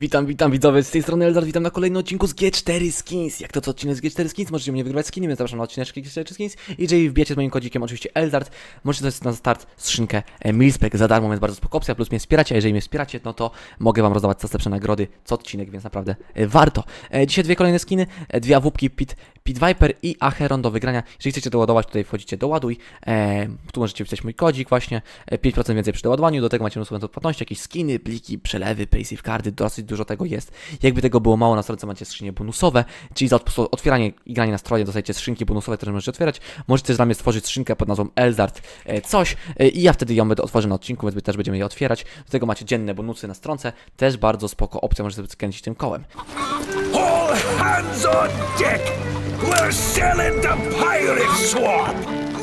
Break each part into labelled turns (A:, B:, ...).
A: Witam, witam widzowie, z tej strony Eldar, witam na kolejnym odcinku z G4 Skins. Jak to co odcinek z G4 Skins, możecie mnie wygrywać skiny, więc zapraszam na odcineczki G4 Skins. I jeżeli wbijecie z moim kodzikiem oczywiście Eldard, możecie dostać na start skrzynkę e, Milspec za darmo, więc bardzo spoko opcja, plus mnie wspieracie, a jeżeli mnie wspieracie, no to mogę wam rozdawać coraz lepsze nagrody co odcinek, więc naprawdę e, warto. E, Dzisiaj dwie kolejne skiny, dwie awupki Pit, Pit Viper i Acheron do wygrania. Jeżeli chcecie doładować, tutaj wchodzicie do ładuj, tu możecie wpisać mój kodzik właśnie, e, 5% więcej przy doładowaniu, do tego macie mnóstwo odpłatności, jakieś skiny, pliki, przelewy, paysafe dosyć dużo tego jest. Jakby tego było mało, na stronce macie skrzynie bonusowe, czyli za otwieranie i granie na stronie dostajecie skrzynki bonusowe, które możecie otwierać. Możecie też dla mnie stworzyć skrzynkę pod nazwą Eldart e, coś e, i ja wtedy ją będę otworzył na odcinku, więc też będziemy je otwierać. Do tego macie dzienne bonusy na stronce, też bardzo spoko opcja, możecie sobie skręcić tym kołem.
B: All hands on deck! We're sailing to Pirate Swamp!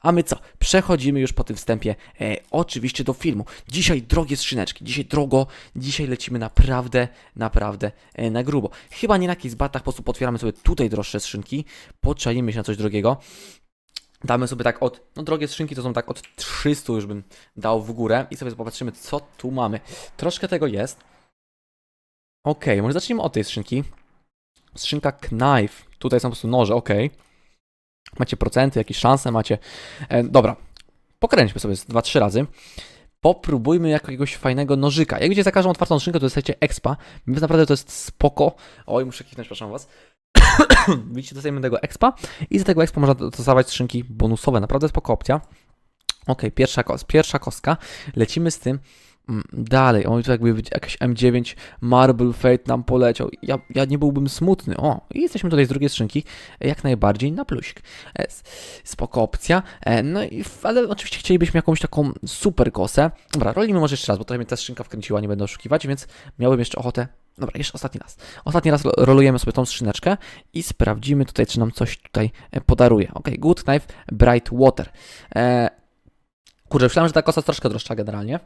A: A my co? Przechodzimy już po tym wstępie e, oczywiście do filmu. Dzisiaj drogie skrzyneczki, dzisiaj drogo, dzisiaj lecimy naprawdę, naprawdę e, na grubo. Chyba nie na batach, po prostu potwieramy sobie tutaj droższe skrzynki, poczajmy się na coś drogiego. Damy sobie tak od, no drogie skrzynki to są tak od 300 już bym dał w górę i sobie popatrzymy co tu mamy. Troszkę tego jest. Okej, może zacznijmy od tej skrzynki. Skrzynka Knife. Tutaj są po prostu noże, okej. Macie procenty, jakieś szanse macie. E, dobra, pokręćmy sobie z 2-3 razy. Popróbujmy jakiegoś fajnego nożyka. Jak widzicie, za każdą otwartą skrzynkę to dostajecie expa, więc naprawdę to jest spoko. Oj, muszę kichnąć, przepraszam was. widzicie, dostajemy tego expa i za tego expa można dostawać skrzynki bonusowe. Naprawdę spoko opcja. Ok, pierwsza, kos pierwsza kostka. Lecimy z tym dalej. O, tu jakby jakaś M9 Marble Fate nam poleciał. Ja, ja nie byłbym smutny. O, i jesteśmy tutaj z drugiej skrzynki. Jak najbardziej na plusik. Es. Spoko opcja. E, no i, ale oczywiście chcielibyśmy jakąś taką super kosę. Dobra, rolimy może jeszcze raz, bo trochę mnie ta skrzynka wkręciła, nie będę oszukiwać, więc miałem jeszcze ochotę. Dobra, jeszcze ostatni raz. Ostatni raz ro- rolujemy sobie tą skrzyneczkę i sprawdzimy tutaj, czy nam coś tutaj e, podaruje. Ok, Good Knife Bright Water. E, Kurczę, myślałem, że ta kosa troszkę droższa generalnie.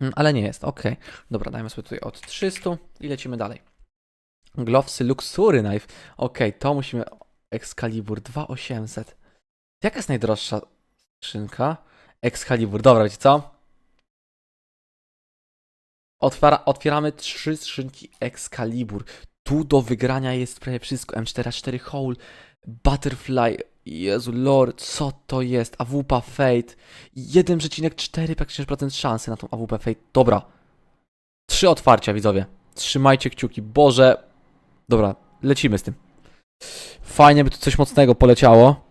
A: Mm, Ale nie jest, ok. Dobra, dajmy sobie tutaj od 300 i lecimy dalej. Glovesy Luxury Knife. Ok, to musimy... Excalibur 2800. Jaka jest najdroższa skrzynka? Excalibur, dobra, wiecie co? Otwiera, otwieramy trzy skrzynki Excalibur. Tu do wygrania jest prawie wszystko. M4A4 Hole, Butterfly, Jezu Lord, co to jest? AWP Fate. 1,4 praktycznie procent szansy na tą AWP Fate. Dobra. Trzy otwarcia, widzowie. Trzymajcie kciuki. Boże. Dobra, lecimy z tym. Fajnie by tu coś mocnego poleciało.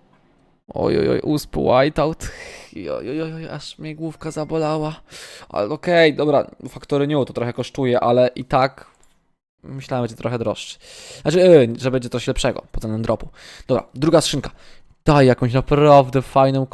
A: Oj, oj, usp whiteout. Oj, oj, oj, aż mnie główka zabolała. Ale okej, dobra, Factory New to trochę kosztuje, ale i tak myślałem, że będzie trochę droższy. Znaczy, yy, że będzie coś lepszego po cenem dropu. Dobra, druga skrzynka. Daj jakąś naprawdę fajną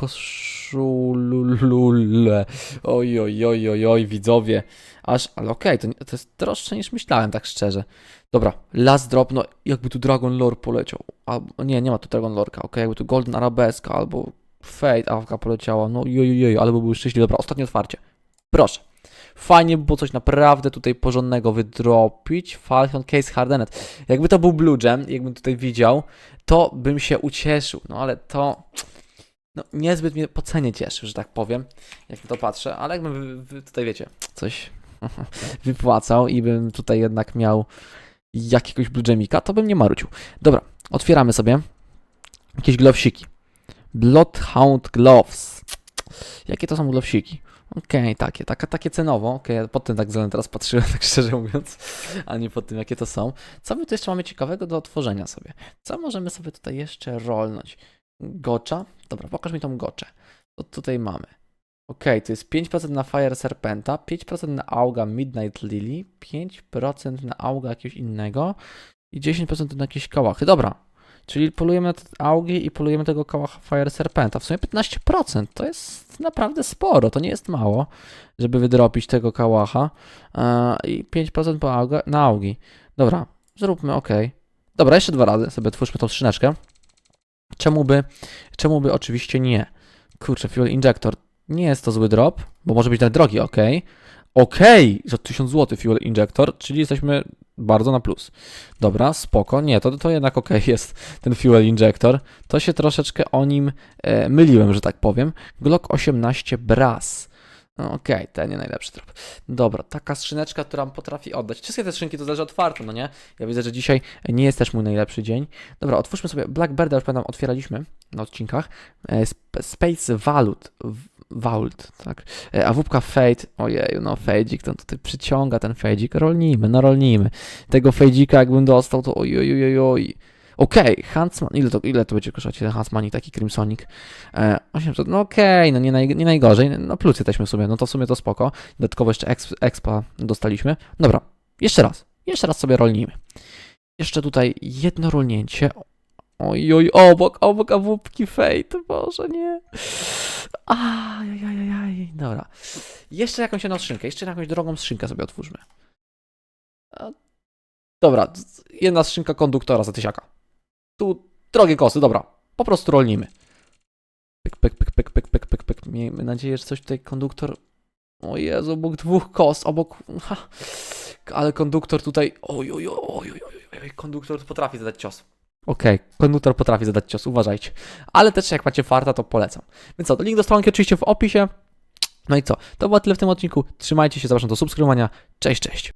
A: koszulę. Oj, oj, oj, oj, oj, widzowie. Aż, ale okej, to, nie- to jest droższe niż myślałem, tak szczerze. Dobra, last drop, no jakby tu Dragon Lore poleciał. Albo, nie, nie ma tu Dragon Lorka, okej, jakby tu Golden Arabeska albo Fate Awka poleciała, no jojojoj, ale by były szczęśliwe. Dobra, ostatnie otwarcie. Proszę. Fajnie by było coś naprawdę tutaj porządnego wydropić. Falcon Case Hardenet. Jakby to był Blue Gem, jakbym tutaj widział, to bym się ucieszył. No ale to no, niezbyt mnie po cenie cieszy, że tak powiem, jak na to patrzę, ale jakbym wy, wy tutaj, wiecie, coś wypłacał i bym tutaj jednak miał jakiegoś Blue Gemika, to bym nie marudził. Dobra, otwieramy sobie jakieś glowsiki. Bloodhound Gloves. Jakie to są glowsiki? Okej, takie, taka, takie cenowo. Okej, ja pod tym tak względem teraz patrzyłem, tak szczerze mówiąc, a nie pod tym, jakie to są. Co my tu jeszcze mamy ciekawego do otworzenia sobie? Co możemy sobie tutaj jeszcze rolnąć? Gocza? Dobra, pokaż mi tą goczę. To tutaj mamy. Okej, to jest 5% na Fire Serpenta, 5% na Auga Midnight Lily, 5% na Auga jakiegoś innego i 10% na jakieś kałachy. Dobra, czyli polujemy na te augi i polujemy tego kałacha Fire Serpenta. W sumie 15%, to jest naprawdę sporo, to nie jest mało, żeby wydropić tego kałacha. Eee, I 5% po auga, na augi. Dobra, Zróbmy, ok. Dobra, jeszcze dwa razy sobie otwórzmy tą skrzyneczkę. Czemu by, czemu by oczywiście nie? Kurczę, Fuel Injector. Nie jest to zły drop, bo może być nawet drogi, ok. Ok, za 1000 zł Fuel Injector, czyli jesteśmy bardzo na plus. Dobra, spoko. Nie, to, to jednak ok jest ten Fuel Injector. To się troszeczkę o nim e, myliłem, że tak powiem. Glock 18 Brass. No Okej, ten nie najlepszy drop. Dobra, taka skrzyneczka, która potrafi oddać. Wszystkie te skrzynki to zależy od fartu, no nie? Ja widzę, że dzisiaj nie jest też mój najlepszy dzień. Dobra, otwórzmy sobie Blackbirda, już pamiętam, otwieraliśmy na odcinkach. E, Sp- Space Vault. Vault, tak. E, A wupka Fade, ojeju, no Fejdzik, to tutaj przyciąga ten Fejdzik. Rolnijmy, no rolnijmy. Tego Fejdzika jakbym dostał, to ojojojoj. Okej, Huntsman, ile to, ile to będzie kosztować ten Huntsman i taki Crimsonic? E, 800, no okej, no nie, naj, nie najgorzej, no plus jesteśmy w sumie, no to w sumie to spoko. Dodatkowo jeszcze exp, expa dostaliśmy. Dobra, jeszcze raz, jeszcze raz sobie rolnijmy. Jeszcze tutaj jedno rolnięcie. Oj, oj, obok, obok awupki Fate, Boże, nie. Ajajajaj, dobra. Jeszcze jakąś jedną skrzynkę, jeszcze jakąś drogą skrzynkę sobie otwórzmy. Dobra, jedna skrzynka konduktora za tysiaka. Tu drogie kosy, dobra. Po prostu rolnimy. Pyk, pyk, pyk, pyk, pyk, pyk, pyk, pyk. Miejmy nadzieję, że coś tutaj konduktor... O Jezu, obok dwóch kos, obok... Ha. Ale konduktor tutaj... Oj, oj, oj, oj, oj, oj. konduktor potrafi zadać cios. Okej, konduktor potrafi zadać cios, uważajcie. Ale też jak macie farta, to polecam. Więc co, link do stronki oczywiście w opisie. No i co, to było tyle w tym odcinku. Trzymajcie się, zapraszam do subskrybowania. Cześć, cześć.